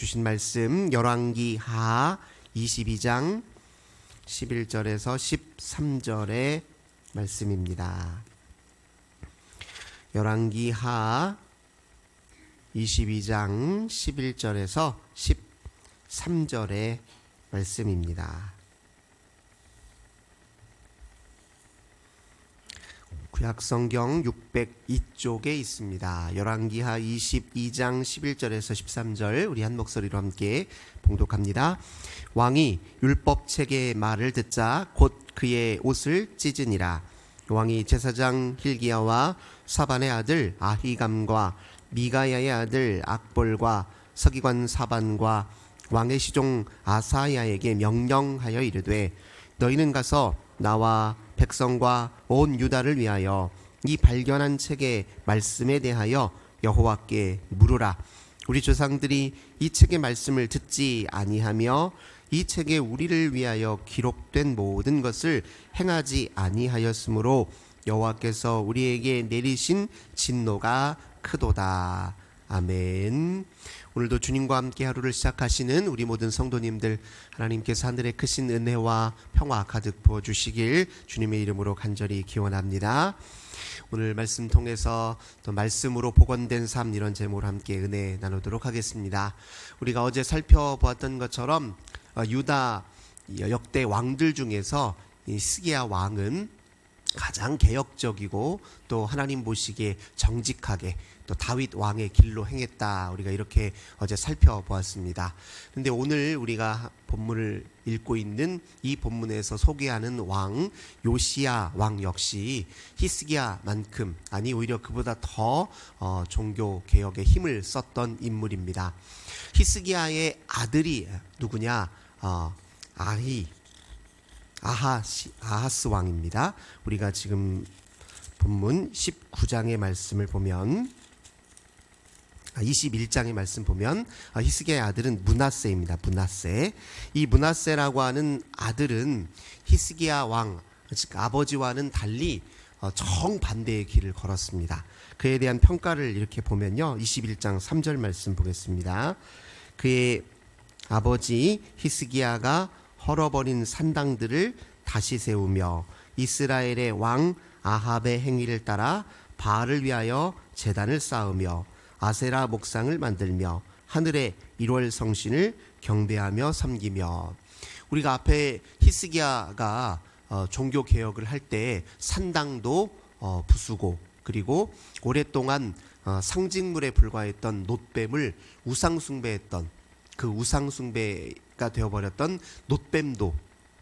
주신 말씀 열왕기 하 22장 11절에서 13절의 말씀입니다. 열왕기 하 22장 11절에서 13절의 말씀입니다. 구약성경 602쪽에 있습니다. 열왕기하 22장 11절에서 13절 우리 한 목소리로 함께 봉독합니다. 왕이 율법 책의 말을 듣자 곧 그의 옷을 찢으니라. 왕이 제사장 힐기야와 사반의 아들 아히감과 미가야의 아들 악볼과 서기관 사반과 왕의 시종 아사야에게 명령하여 이르되 너희는 가서 나와 백성과 온 유다를 위하여 이 발견한 책의 말씀에 대하여 여호와께 물으라. 우리 조상들이 이 책의 말씀을 듣지 아니하며 이 책에 우리를 위하여 기록된 모든 것을 행하지 아니하였으므로 여호와께서 우리에게 내리신 진노가 크도다. 아멘. 오늘도 주님과 함께 하루를 시작하시는 우리 모든 성도님들 하나님께서 하늘의 크신 은혜와 평화 가득 부어 주시길 주님의 이름으로 간절히 기원합니다. 오늘 말씀 통해서 또 말씀으로 복원된 삶 이런 제목으로 함께 은혜 나누도록 하겠습니다. 우리가 어제 살펴보았던 것처럼 어, 유다 역대 왕들 중에서 이 스기야 왕은 가장 개혁적이고 또 하나님 보시기에 정직하게 또 다윗 왕의 길로 행했다. 우리가 이렇게 어제 살펴보았습니다. 근데 오늘 우리가 본문을 읽고 있는 이 본문에서 소개하는 왕 요시야 왕 역시 히스기야만큼 아니 오히려 그보다 더 어, 종교 개혁에 힘을 썼던 인물입니다. 히스기야의 아들이 누구냐? 어, 아히 아하시, 아하스 왕입니다. 우리가 지금 본문 19장의 말씀을 보면 21장의 말씀 보면 아, 히스기야의 아들은 문하세입니다. 문하세. 이 문하세라고 하는 아들은 히스기야 왕, 즉 아버지와는 달리 어, 정반대의 길을 걸었습니다. 그에 대한 평가를 이렇게 보면요. 21장 3절 말씀 보겠습니다. 그의 아버지 히스기야가 헐어버린 산당들을 다시 세우며 이스라엘의 왕 아합의 행위를 따라 바알을 위하여 제단을 쌓으며 아세라 목상을 만들며 하늘의 1월 성신을 경배하며 섬기며. 우리가 앞에 히스기야가 어, 종교 개혁을 할 때 산당도 어, 부수고 그리고 오랫동안 어, 상징물에 불과했던 놋뱀을 우상 숭배했던 그 우상 숭배 가 되어버렸던 놋뱀도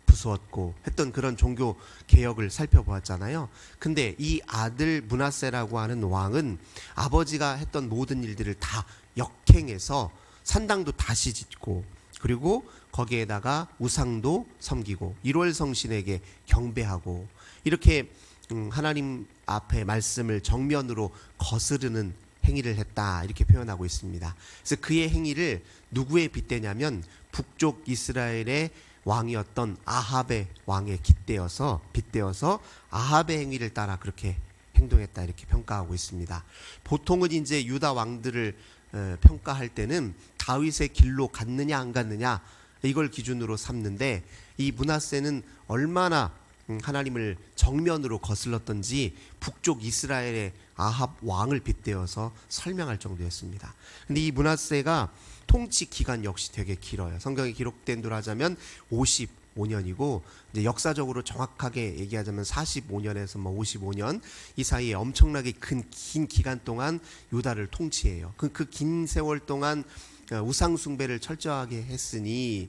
부수었고 했던 그런 종교 개혁을 살펴보았잖아요. 근데 이 아들 문하세라고 하는 왕은 아버지가 했던 모든 일들을 다 역행해서 산당도 다시 짓고 그리고 거기에다가 우상도 섬기고 1월 성신에게 경배하고 이렇게 음, 하나님 앞에 말씀을 정면으로 거스르는 행위를 했다 이렇게 표현하고 있습니다. 그래서 그의 행위를 누구에 빗대냐면 북쪽 이스라엘의 왕이었던 아합의 왕에 깃대어서 빗대어서 아합의 행위를 따라 그렇게 행동했다 이렇게 평가하고 있습니다. 보통은 이제 유다 왕들을 어, 평가할 때는 다윗의 길로 갔느냐 안 갔느냐 이걸 기준으로 삼는데 이 문하세는 얼마나 음, 하나님을 정면으로 거슬렀던지 북쪽 이스라엘의 아합 왕을 빗대어서 설명할 정도였습니다. 근데 이 문하세가 통치 기간 역시 되게 길어요. 성경에 기록된 대로 하자면 55년이고 이제 역사적으로 정확하게 얘기하자면 45년에서 뭐 55년 이 사이에 엄청나게 큰긴 기간 동안 유다를 통치해요. 그 그 긴 세월 동안 어, 우상 숭배를 철저하게 했으니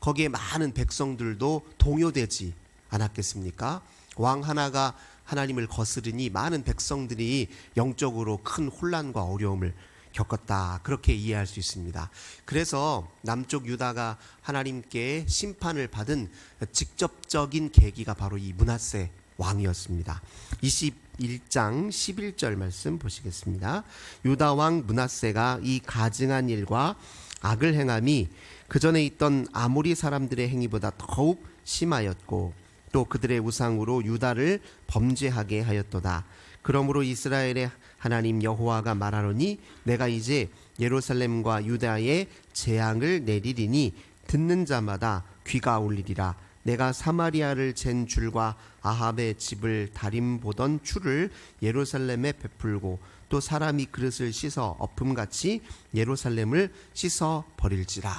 거기에 많은 백성들도 동요되지 않았겠습니까? 왕 하나가 하나님을 거스르니 많은 백성들이 영적으로 큰 혼란과 어려움을 겪었다. 그렇게 이해할 수 있습니다. 그래서 남쪽 유다가 하나님께 심판을 받은 직접적인 계기가 바로 이 문하세 왕이었습니다. 21장 11절 말씀 보시겠습니다. 유다 왕 문하세가 이 가증한 일과 악을 행함이 그 전에 있던 아모리 사람들의 행위보다 더욱 심하였고 또 그들의 우상으로 유다를 범죄하게 하였도다. 그러므로 이스라엘의 하나님 여호와가 말하노니 내가 이제 예루살렘과 유다에 재앙을 내리리니 듣는 자마다 귀가 울리리라 내가 사마리아를 잰 줄과 아합의 집을 다림 보던 추를 예루살렘에 베풀고 또 사람이 그릇을 씻어 엎음같이 예루살렘을 씻어 버릴지라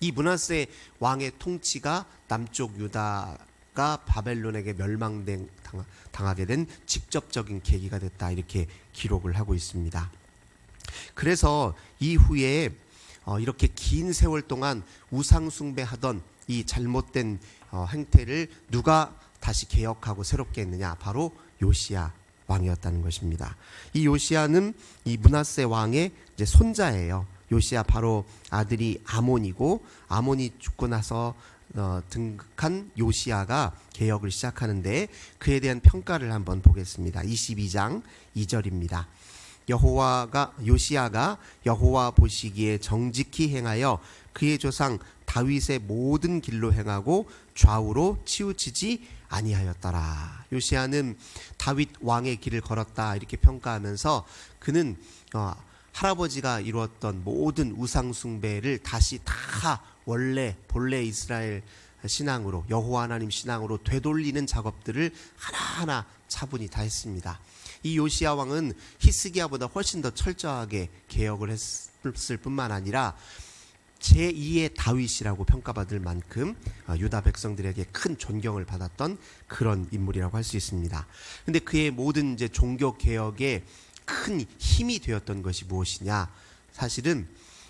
이 문하세 왕의 통치가 남쪽 유다 가 바벨론에게 멸망된 당- 당하게 된 직접적인 계기가 됐다 이렇게 기록을 하고 있습니다. 그래서 이후에 어, 이렇게 긴 세월 동안 우상 숭배하던 이 잘못된 어, 행태를 누가 다시 개혁하고 새롭게 했느냐? 바로 요시야 왕이었다는 것입니다. 이 요시야는 이 문하세 왕의 이제 손자예요. 요시야 바로 아들이 아몬이고 아몬이 죽고 나서 어, 등극한 요시야가 개혁을 시작하는데 그에 대한 평가를 한번 보겠습니다. 22장 2절입니다. 여호와가 요시야가 여호와 보시기에 정직히 행하여 그의 조상 다윗의 모든 길로 행하고 좌우로 치우치지 아니하였더라. 요시야는 다윗 왕의 길을 걸었다 이렇게 평가하면서 그는 어, 할아버지가 이루었던 모든 우상 숭배를 다시 다 원래 본래 이스라엘 신앙으로 여호와 하나님 신앙으로 되돌리는 작업들을 하나하나 차분히 다 했습니다. 이 요시야 왕은 히스기야보다 훨씬 더 철저하게 개혁을 했을 뿐만 아니라 제2의 다윗이라고 평가받을 만큼 어, 유다 백성들에게 큰 존경을 받았던 그런 인물이라고 할 수 있습니다. 근데 그의 모든 이제 종교 개혁에 큰 힘이 되었던 것이 무엇이냐? 사실은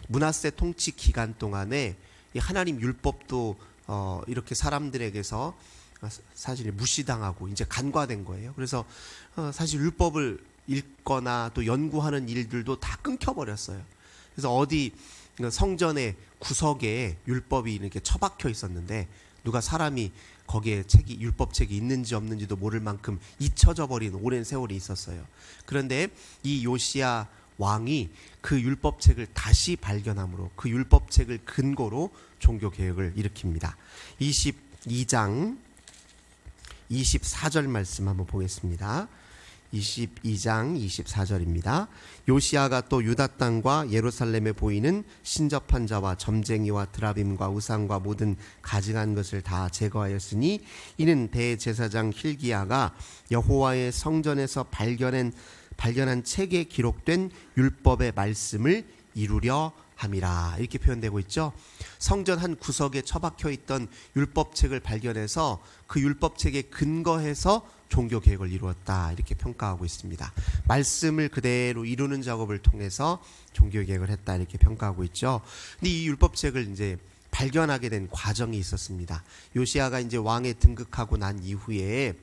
문하세 통치 기간 동안에 이 하나님 율법도 어, 이렇게 사람들에게서 어, 사실 무시당하고 이제 간과된 거예요. 그래서 어, 사실 율법을 읽거나 또 연구하는 일들도 다 끊겨버렸어요. 그래서 어디 성전의 구석에 율법이 이렇게 처박혀 있었는데 누가 사람이 거기에 책이 율법 책이 있는지 없는지도 모를 만큼 잊혀져 버린 오랜 세월이 있었어요. 그런데 이 요시야 왕이 그 율법 책을 다시 발견함으로 그 율법 책을 근거로 종교 개혁을 일으킵니다. 22장 24절 말씀 한번 보겠습니다. 22장 24절입니다. 요시아가 또 유다 땅과 예루살렘에 보이는 신접한 자와 점쟁이와 드라빔과 우상과 모든 가증한 것을 다 제거하였으니 이는 대제사장 힐기야가 여호와의 성전에서 발견한 발견한 책에 기록된 율법의 말씀을 이루려 함이라 이렇게 표현되고 있죠. 성전 한 구석에 처박혀 있던 율법책을 발견해서 그 율법책에 근거해서 종교 개혁을 이루었다 이렇게 평가하고 있습니다. 말씀을 그대로 이루는 작업을 통해서 종교 개혁을 했다 이렇게 평가하고 있죠. 근데 이 율법책을 이제 발견하게 된 과정이 있었습니다. 요시아가 이제 왕에 등극하고 난 이후에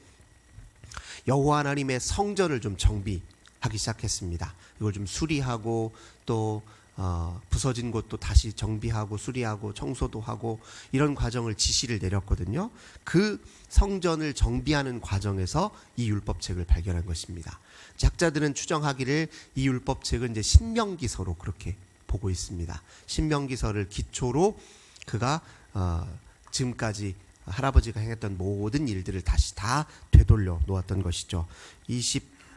여호와 하나님의 성전을 좀 정비 하기 시작했습니다. 이걸 좀 수리하고 또 어, 부서진 곳도 다시 정비하고 수리하고 청소도 하고 이런 과정을 지시를 내렸거든요. 그 성전을 정비하는 과정에서 이 율법책을 발견한 것입니다. 작자들은 추정하기를 이 율법책은 이제 신명기서로 그렇게 보고 있습니다. 신명기서를 기초로 그가 어, 지금까지 할아버지가 행했던 모든 일들을 다시 다 되돌려 놓았던 것이죠.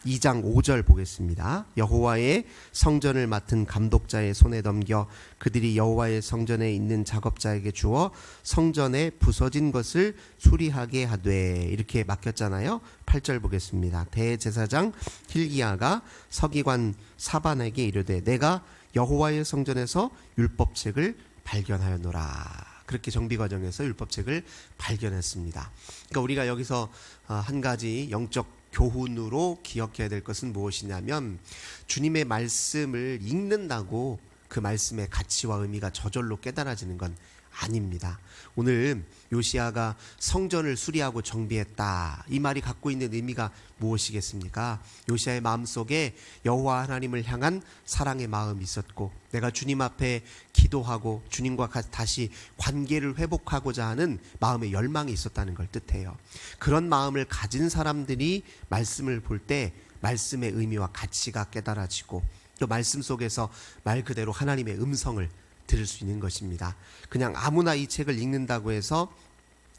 22장 5절 보겠습니다. 여호와의 성전을 맡은 감독자의 손에 넘겨 그들이 여호와의 성전에 있는 작업자에게 주어 성전에 부서진 것을 수리하게 하되 이렇게 맡겼잖아요. 8절 보겠습니다. 대제사장 힐기야가 서기관 사반에게 이르되 내가 여호와의 성전에서 율법책을 발견하였노라. 그렇게 정비 과정에서 율법책을 발견했습니다. 그러니까 우리가 여기서 어, 한 가지 영적 교훈으로 기억해야 될 것은 무엇이냐면 주님의 말씀을 읽는다고 그 말씀의 가치와 의미가 저절로 깨달아지는 건 아닙니다. 오늘 요시아가 성전을 수리하고 정비했다. 이 말이 갖고 있는 의미가 무엇이겠습니까? 요시아의 마음속에 여호와 하나님을 향한 사랑의 마음이 있었고 내가 주님 앞에 기도하고 주님과 다시 관계를 회복하고자 하는 마음의 열망이 있었다는 걸 뜻해요. 그런 마음을 가진 사람들이 말씀을 볼 때 말씀의 의미와 가치가 깨달아지고 또 말씀 속에서 말 그대로 하나님의 음성을 들을 수 있는 것입니다. 그냥 아무나 이 책을 읽는다고 해서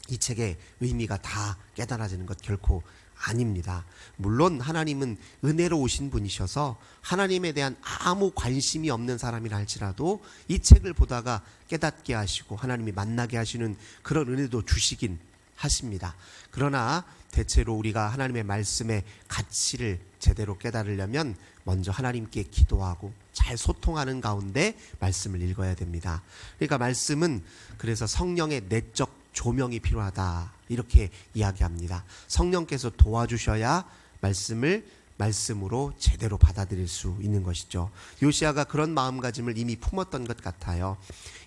이 책의 의미가 다 깨달아지는 것 결코 아닙니다. 물론 하나님은 은혜로우신 분이셔서 하나님에 대한 아무 관심이 없는 사람이라 할지라도 이 책을 보다가 깨닫게 하시고 하나님이 만나게 하시는 그런 은혜도 주시긴 하십니다. 그러나 대체로 우리가 하나님의 말씀의 가치를 제대로 깨달으려면 먼저 하나님께 기도하고 잘 소통하는 가운데 말씀을 읽어야 됩니다. 그러니까 말씀은 그래서 성령의 내적 조명이 필요하다. 이렇게 이야기합니다. 성령께서 도와주셔야 말씀을 말씀으로 제대로 받아들일 수 있는 것이죠. 요시아가 그런 마음가짐을 이미 품었던 것 같아요.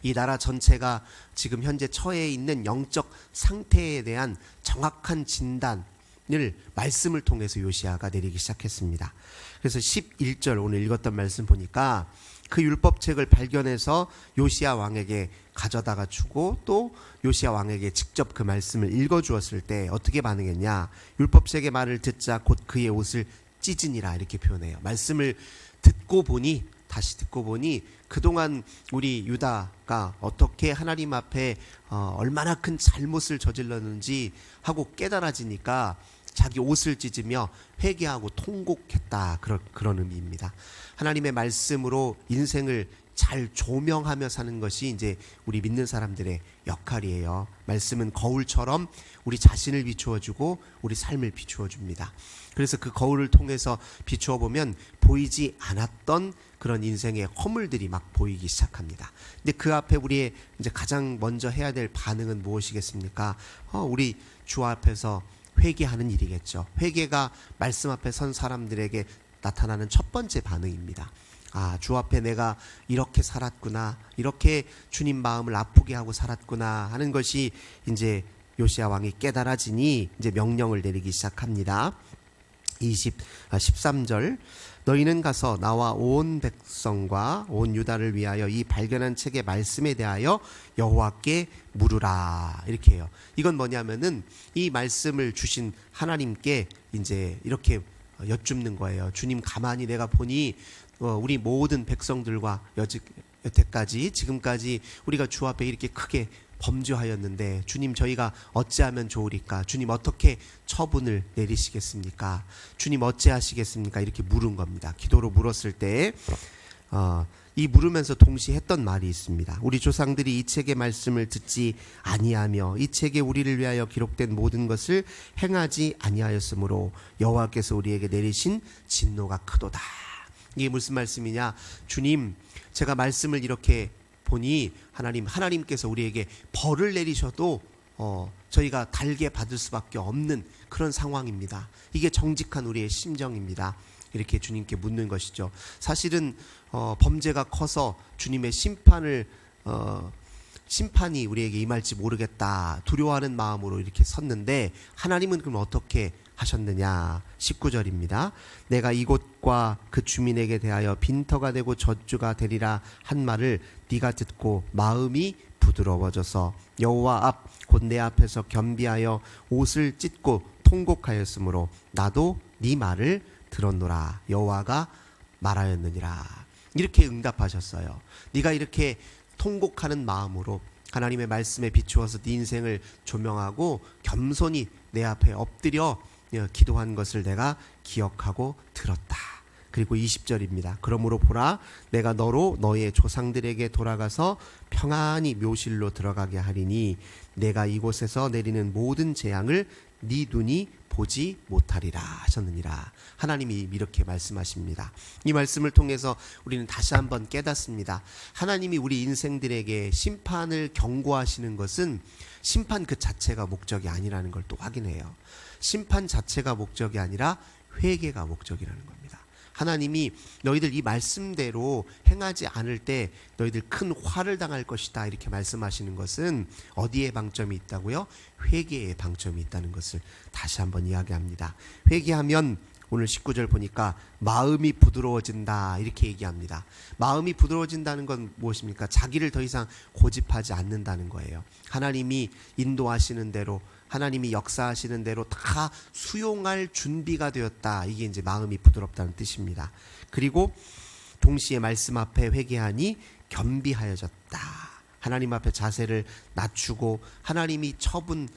이 나라 전체가 지금 현재 처해 있는 영적 상태에 대한 정확한 진단을 말씀을 통해서 요시아가 내리기 시작했습니다. 그래서 11절 오늘 읽었던 말씀 보니까 그 율법책을 발견해서 요시아 왕에게 가져다가 주고 또 요시아 왕에게 직접 그 말씀을 읽어 주었을 때 어떻게 반응했냐? 율법책의 말을 듣자 곧 그의 옷을 찢으니라 이렇게 표현해요. 말씀을 듣고 보니 다시 듣고 보니 그동안 우리 유다가 어떻게 하나님 앞에 어, 얼마나 큰 잘못을 저질렀는지 하고 깨달아지니까 자기 옷을 찢으며 회개하고 통곡했다 그런 그런 의미입니다. 하나님의 말씀으로 인생을 잘 조명하며 사는 것이 이제 우리 믿는 사람들의 역할이에요. 말씀은 거울처럼 우리 자신을 비추어 주고 우리 삶을 비추어 줍니다. 그래서 그 거울을 통해서 비추어 보면 보이지 않았던 그런 인생의 허물들이 막 보이기 시작합니다. 근데 그 앞에 우리의 이제 가장 먼저 해야 될 반응은 무엇이겠습니까? 어, 우리 주 앞에서 회개하는 일이겠죠. 회개가 말씀 앞에 선 사람들에게 나타나는 첫 번째 반응입니다. 아, 주 앞에 내가 이렇게 살았구나. 이렇게 주님 마음을 아프게 하고 살았구나 하는 것이 이제 요시아 왕이 깨달아지니 이제 명령을 내리기 시작합니다. 20 아, 13절 너희는 가서 나와 온 백성과 온 유다를 위하여 이 발견한 책의 말씀에 대하여 여호와께 물으라 이렇게 해요. 이건 뭐냐면은 이 말씀을 주신 하나님께 이제 이렇게 여쭙는 거예요. 주님 가만히 내가 보니 어, 우리 모든 백성들과 여태까지 지금까지 우리가 주 앞에 이렇게 크게 범죄하였는데 주님 저희가 어찌하면 좋으리까? 주님 어떻게 처분을 내리시겠습니까? 주님 어찌하시겠습니까? 이렇게 물은 겁니다. 기도로 물었을 때 어, 이 물으면서 동시에 했던 말이 있습니다. 우리 조상들이 이 책의 말씀을 듣지 아니하며 이 책에 우리를 위하여 기록된 모든 것을 행하지 아니하였으므로 여호와께서 우리에게 내리신 진노가 크도다. 이게 무슨 말씀이냐? 주님, 제가 말씀을 이렇게 보니 하나님 하나님께서 우리에게 벌을 내리셔도 어, 저희가 달게 받을 수밖에 없는 그런 상황입니다. 이게 정직한 우리의 심정입니다. 이렇게 주님께 묻는 것이죠. 사실은 어, 범죄가 커서 주님의 심판을 어, 심판이 우리에게 임할지 모르겠다 두려워하는 마음으로 이렇게 섰는데 하나님은 그럼 어떻게 하셨느냐 19절입니다. 내가 이곳과 그 주민에게 대하여 빈터가 되고 젖주가 되리라 한 말을 네가 듣고 마음이 부드러워져서 여호와 앞 곧 내 앞에서 겸비하여 옷을 찢고 통곡하였으므로 나도 네 말을 들었노라 여호와가 말하였느니라 이렇게 응답하셨어요. 네가 이렇게 통곡하는 마음으로 하나님의 말씀에 비추어서 네 인생을 조명하고 겸손히 내 앞에 엎드려 어, 기도한 것을 내가 기억하고 들었다. 그리고 20절입니다. 그러므로 보라 내가 너로 너의 조상들에게 돌아가서 평안히 묘실로 들어가게 하리니 내가 이곳에서 내리는 모든 재앙을 네 눈이 보지 못하리라 하셨느니라. 하나님이 이렇게 말씀하십니다. 이 말씀을 통해서 우리는 다시 한번 깨닫습니다. 하나님이 우리 인생들에게 심판을 경고하시는 것은 심판 그 자체가 목적이 아니라는 걸 또 확인해요. 심판 자체가 목적이 아니라 회개가 목적이라는 겁니다. 하나님이 너희들 이 말씀대로 행하지 않을 때 너희들 큰 화를 당할 것이다 이렇게 말씀하시는 것은 어디에 방점이 있다고요? 회개에 방점이 있다는 것을 다시 한번 이야기합니다. 회개하면 오늘 19절 보니까 마음이 부드러워진다 이렇게 얘기합니다. 마음이 부드러워진다는 건 무엇입니까? 자기를 더 이상 고집하지 않는다는 거예요. 하나님이 인도하시는 대로 하나님이 역사하시는 대로 다 수용할 준비가 되었다. 이게 이제 마음이 부드럽다는 뜻입니다. 그리고 동시에 말씀 앞에 회개하니 겸비하여졌다. 하나님 앞에 자세를 낮추고 하나님이 처분을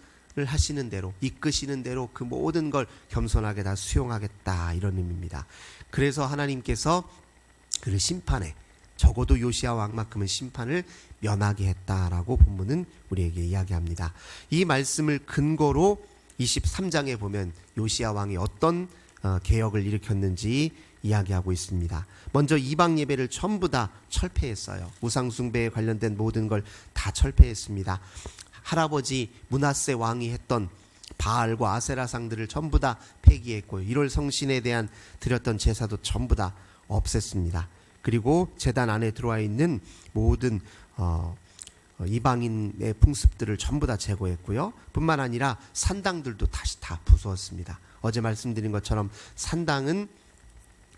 하시는 대로 이끄시는 대로 그 모든 걸 겸손하게 다 수용하겠다 이런 의미입니다. 그래서 하나님께서 그를 심판에 적어도 요시아 왕만큼은 심판을 면하게 했다라고 본문은 우리에게 이야기합니다. 이 말씀을 근거로 23장에 보면 요시아 왕이 어떤 어, 개혁을 일으켰는지 이야기하고 있습니다. 먼저 이방 예배를 전부 다 철폐했어요. 우상 숭배에 관련된 모든 걸 다 철폐했습니다. 할아버지 문하세 왕이 했던 바알과 아세라 상들을 전부 다 폐기했고 1월 성신에 대한 드렸던 제사도 전부 다 없앴습니다. 그리고 제단 안에 들어와 있는 모든 어, 어, 이방인의 풍습들을 전부 다 제거했고요. 뿐만 아니라 산당들도 다시 다 부수었습니다. 어제 말씀드린 것처럼 산당은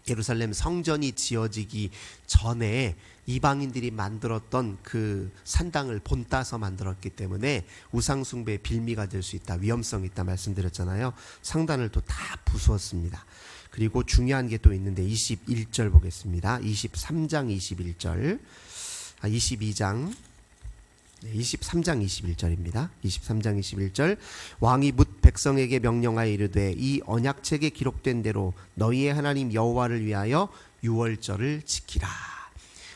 예루살렘 성전이 지어지기 전에 이방인들이 만들었던 그 산당을 본따서 만들었기 때문에 우상숭배의 빌미가 될 수 있다. 위험성이 있다 말씀드렸잖아요. 상단을 또 다 부수었습니다. 그리고 중요한 게 또 있는데 21절 보겠습니다. 23장 21절. 아 22장 네, 23장 21절입니다. 23장 21절 왕이 묻 백성에게 명령하여 이르되 이 언약책에 기록된 대로 너희의 하나님 여호와를 위하여 유월절을 지키라.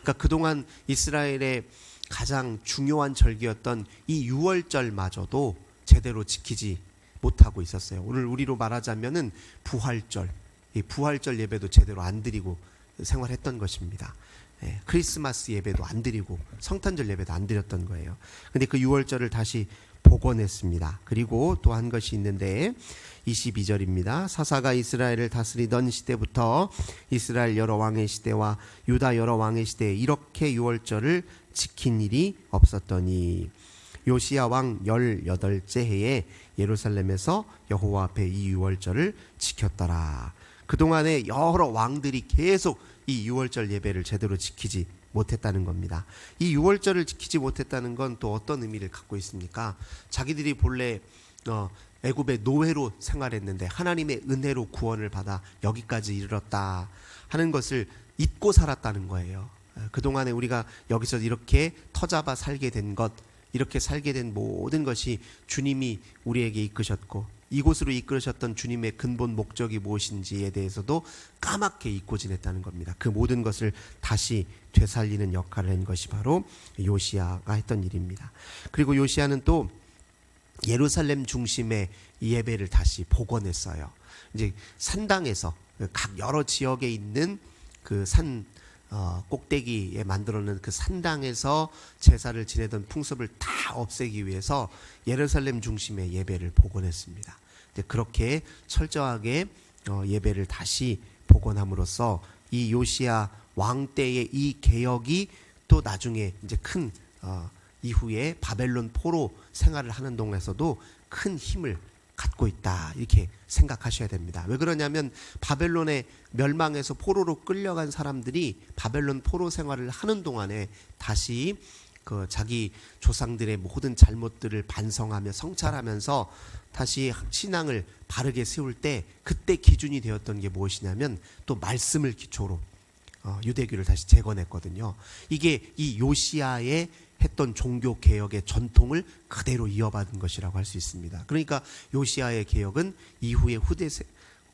그러니까 그동안 이스라엘의 가장 중요한 절기였던 이 유월절마저도 제대로 지키지 못하고 있었어요. 오늘 우리로 말하자면은 부활절, 이 부활절 예배도 제대로 안 드리고 생활했던 것입니다. 예, 크리스마스 예배도 안 드리고 성탄절 예배도 안 드렸던 거예요. 근데 그 6월절을 다시 복원했습니다. 그리고 또 한 것이 있는데 22절입니다. 사사가 이스라엘을 다스리던 시대부터 이스라엘 여러 왕의 시대와 유다 여러 왕의 시대에 이렇게 6월절을 지킨 일이 없었더니 요시야 왕 18째 해에 예루살렘에서 여호와 앞에 이 6월절을 지켰더라. 그동안에 여러 왕들이 계속 이 6월절 예배를 제대로 지키지 못했다는 겁니다. 이 6월절을 지키지 못했다는 건 또 어떤 의미를 갖고 있습니까? 자기들이 본래 어, 애굽의 노예로 생활했는데 하나님의 은혜로 구원을 받아 여기까지 이르렀다 하는 것을 잊고 살았다는 거예요. 어, 그동안에 우리가 여기서 이렇게 터잡아 살게 된 것, 이렇게 살게 된 모든 것이 주님이 우리에게 이끄셨고 이곳으로 이끌으셨던 주님의 근본 목적이 무엇인지에 대해서도 까맣게 잊고 지냈다는 겁니다. 그 모든 것을 다시 되살리는 역할을 한 것이 바로 요시아가 했던 일입니다. 그리고 요시아는 또 예루살렘 중심의 예배를 다시 복원했어요. 이제 산당에서 각 여러 지역에 있는 그산 어, 꼭대기에 만들어 놓은 그 산당에서 제사를 지내던 풍습을 다 없애기 위해서 예루살렘 중심의 예배를 복원했습니다. 그렇게 철저하게 어, 예배를 다시 복원함으로써 이 요시아 왕 때의 이 개혁이 또 나중에 이제 큰 어, 이후에 바벨론 포로 생활을 하는 동안에서도 큰 힘을 갖고 있다 이렇게 생각하셔야 됩니다. 왜 그러냐면 바벨론의 멸망에서 포로로 끌려간 사람들이 바벨론 포로 생활을 하는 동안에 다시 그 자기 조상들의 모든 잘못들을 반성하며 성찰하면서 다시 신앙을 바르게 세울 때 그때 기준이 되었던 게 무엇이냐면 또 말씀을 기초로 어, 유대교를 다시 재건했거든요. 이게 이 요시아의 했던 종교 개혁의 전통을 그대로 이어받은 것이라고 할 수 있습니다. 그러니까 요시아의 개혁은 이후의 후대 세,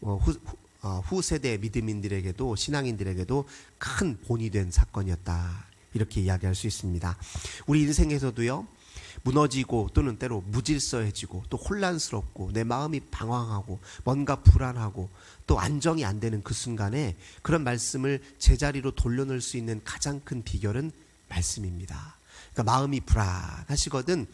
어, 후, 후, 어, 후 세대 믿음인들에게도 신앙인들에게도 큰 본이 된 사건이었다. 이렇게 이야기할 수 있습니다. 우리 인생에서도요. 무너지고 또는 때로 무질서해지고 또 혼란스럽고 내 마음이 방황하고 뭔가 불안하고 또 안정이 안 되는 그 순간에 그런 말씀을 제자리로 돌려놓을 수 있는 가장 큰 비결은 말씀입니다. 그러니까 마음이 불안하시거든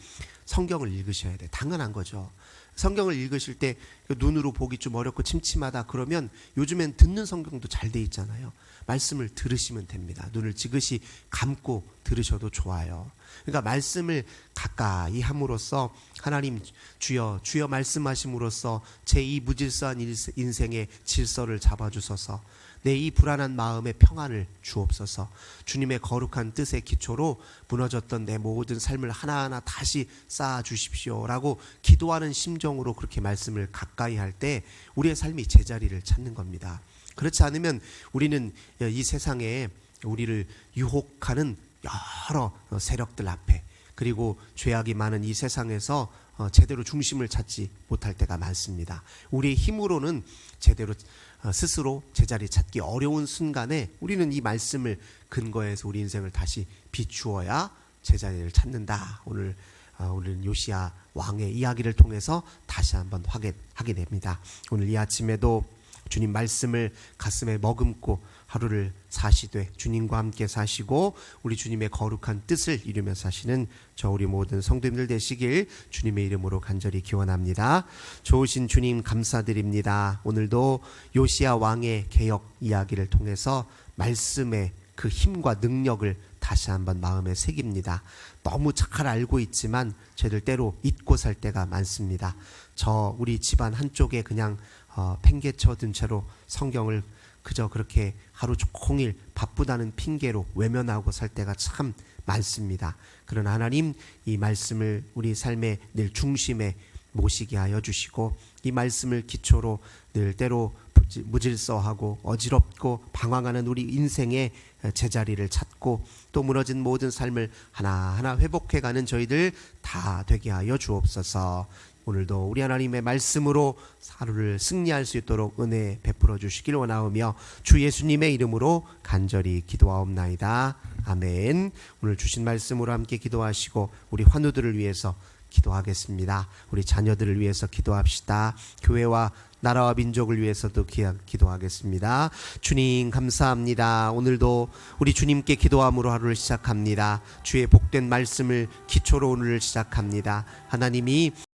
성경을 읽으셔야 돼. 당연한 거죠. 성경을 읽으실 때그 눈으로 보기 좀 어렵고 침침하다 그러면 요즘엔 듣는 성경도 잘 돼 있잖아요. 말씀을 들으시면 됩니다. 눈을 지그시 감고 들으셔도 좋아요. 그러니까 말씀을 가까이 함으로써 하나님 주여 주여 말씀하심으로써 제 이 무질서한 인생의 질서를 잡아주소서 내 이 불안한 마음의 평안을 주옵소서 주님의 거룩한 뜻의 기초로 무너졌던 내 모든 삶을 하나하나 다시 쌓아 주십시오라고 기도하는 심정으로 그렇게 말씀을 가까이 할 때 우리의 삶이 제자리를 찾는 겁니다. 그렇지 않으면 우리는 이 세상에 우리를 유혹하는 여러 세력들 앞에 그리고 죄악이 많은 이 세상에서 어, 제대로 중심을 찾지 못할 때가 많습니다. 우리의 힘으로는 제대로 어, 스스로 제자리 찾기 어려운 순간에 우리는 이 말씀을 근거해서 우리 인생을 다시 비추어야 제자리를 찾는다. 오늘 어, 오늘 요시야 왕의 이야기를 통해서 다시 한번 확인 하게 됩니다. 오늘 이 아침에도 주님 말씀을 가슴에 머금고 하루를 사시되 주님과 함께 사시고 우리 주님의 거룩한 뜻을 이루며 사시는 저 우리 모든 성도님들 되시길 주님의 이름으로 간절히 기원합니다. 좋으신 주님 감사드립니다. 오늘도 요시야 왕의 개혁 이야기를 통해서 말씀의 그 힘과 능력을 다시 한번 마음에 새깁니다. 너무 잘 알고 있지만 저희들 때로 잊고 살 때가 많습니다. 저 우리 집안 한쪽에 그냥 어, 팽개쳐둔 채로 성경을 그저 그렇게 하루 종일 바쁘다는 핑계로 외면하고 살 때가 참 많습니다. 그러나 하나님 이 말씀을 우리 삶의 늘 중심에 모시게 하여 주시고 이 말씀을 기초로 늘 때로 무질서하고 어지럽고 방황하는 우리 인생의 제자리를 찾고 또 무너진 모든 삶을 하나하나 회복해가는 저희들 다 되게 하여 주옵소서. 오늘도 우리 하나님의 말씀으로 하루를 승리할 수 있도록 은혜 베풀어 주시길 원하오며 주 예수님의 이름으로 간절히 기도하옵나이다. 아멘. 오늘 주신 말씀으로 함께 기도하시고 우리 환우들을 위해서 기도하겠습니다. 우리 자녀들을 위해서 기도합시다. 교회와 나라와 민족을 위해서도 기, 기도하겠습니다. 주님 감사합니다. 오늘도 우리 주님께 기도함으로 하루를 시작합니다. 주의 복된 말씀을 기초로 오늘을 시작합니다. 하나님이